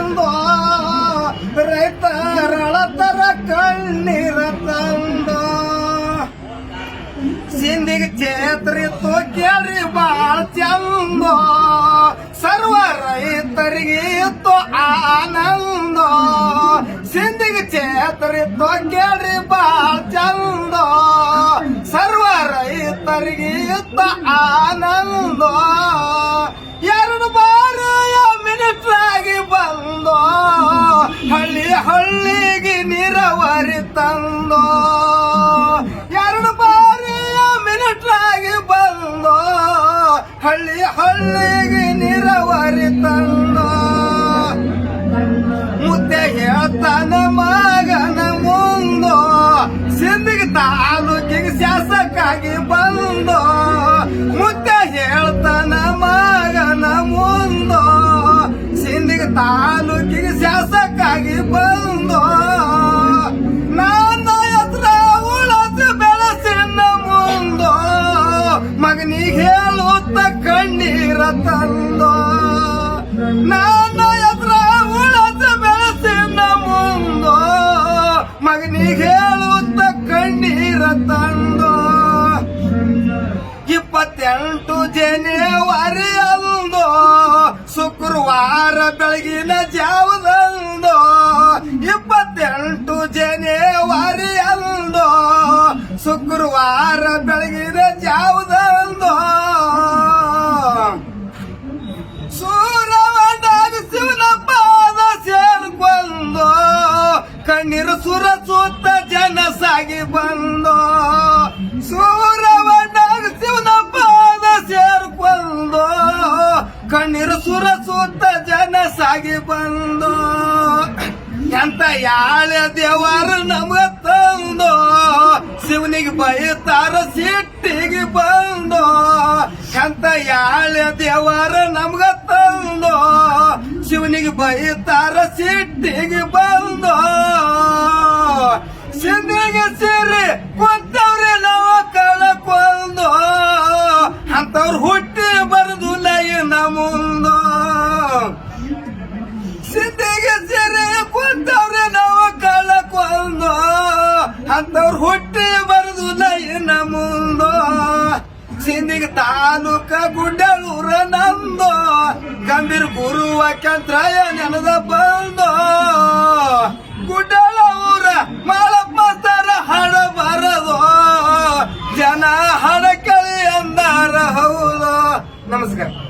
ತಿಂದು ರೈತರಳತರ ಕಣ್ಣೀರ ಸಿಂದಿಗೆ ಸಿಂಧಿಗೆ ಚೇತ್ರಿತ್ತು ಕೇಳ್ರಿ ಬಾಳ ಚಂದ. ಸರ್ವ ರೈತರಿಗೆ ಇತ್ತು ಆನಂದ. ಸಿಂಧಿಗೆ ಚೇತ್ರಿತ್ತು ಕೇಳ್ರಿ ಬಾಳ ಹಳ್ಳಿ ಹಳ್ಳಿಗೆ ನೀರಾವರಿ ತಂದು. ಮುದ್ದೆ ಹೇಳ್ತಾನ ಮಗನ ಮುಂದು. ಸಿಂಧಿಗೆ ತಾಲೂಕಿಗೆ ಶಾಸಕಾಗಿ ಬಂದು. ಮುದ್ದೆ ಹೇಳ್ತಾನ ಮಗನ ಮುಂದು. ಸಿಂಧಿಗೆ ತಾಲೂಕಿಗೆ ಶಾಸಕಾಗಿ ಬಂದು. ಕಣ್ಣೀರ ತಂದ. ನಾನು ಎತ್ರ ಉಳಸಿ ಬೆಳೆಸಿನ ಮುಂದು. ಮಗನಿಗೆ ಹೇಳುತ್ತ ಕಣ್ಣೀರ ತಂದ. ಇಪ್ಪತ್ತೆಂಟು ಜನವರಿ ಅಂದು, ಶುಕ್ರವಾರ ಬೆಳಗಿನ ಜಾವದಂದು. ಇಪ್ಪತ್ತೆಂಟು ಜನವರಿ ಅಂದು, ಶುಕ್ರವಾರ ಬೆಳಗಿನ ಜಾವದಂದು. ಜನ ಬಂದೋ ಸೂರವಂಡಾಗ ಶಿವನ ಪಾದ ಸೇರ್ಕೊಂಡು ಕಣ್ಣೀರು ಸುರ ಸುತ್ತ ಜನ ಸಾಗಿ ಬಂದು ಎಂತ ಯಾಳ ದೇವರ ನಮಗ ತಂದು ಶಿವನಿಗೆ ಬೈತಾರ ಸಿಟ್ಟಿಗೆ ಬಂದು ಎಂತ ಯಾಳ ದೇವರ ನಮ್ಗ ತಂದು ಶಿವನಿಗೆ ಬೈತಾರ ಸಿಟ್ಟಿಗೆ ಬಂದು ಸಿದ್ಧಿಗೆ ಸೇರಿ ಕುಂತವ್ರೆ ನಾವು ಕಳಕೊಂಡು ಅಂತವ್ರು ಹುಟ್ಟಿ ಬರದು ನೈನ ಮುಂದು. ಸಿಂಧಿಗೆ ತಾಲೂಕ ಗುಡ್ಡಳೂರ ನಂದು. ಗಂಭೀರ ಗುರುವ ಕಂತ್ರಯ ನೆನದ ಬಂದು. ಗುಡ್ಡಳ ಊರ ಮಾಳಪ್ಪ ತರ ಹಣ ಬರದು. ಜನ ಹಣ ಕಳಿ ಅಂದಾರ ಹೌದು. ನಮಸ್ಕಾರ.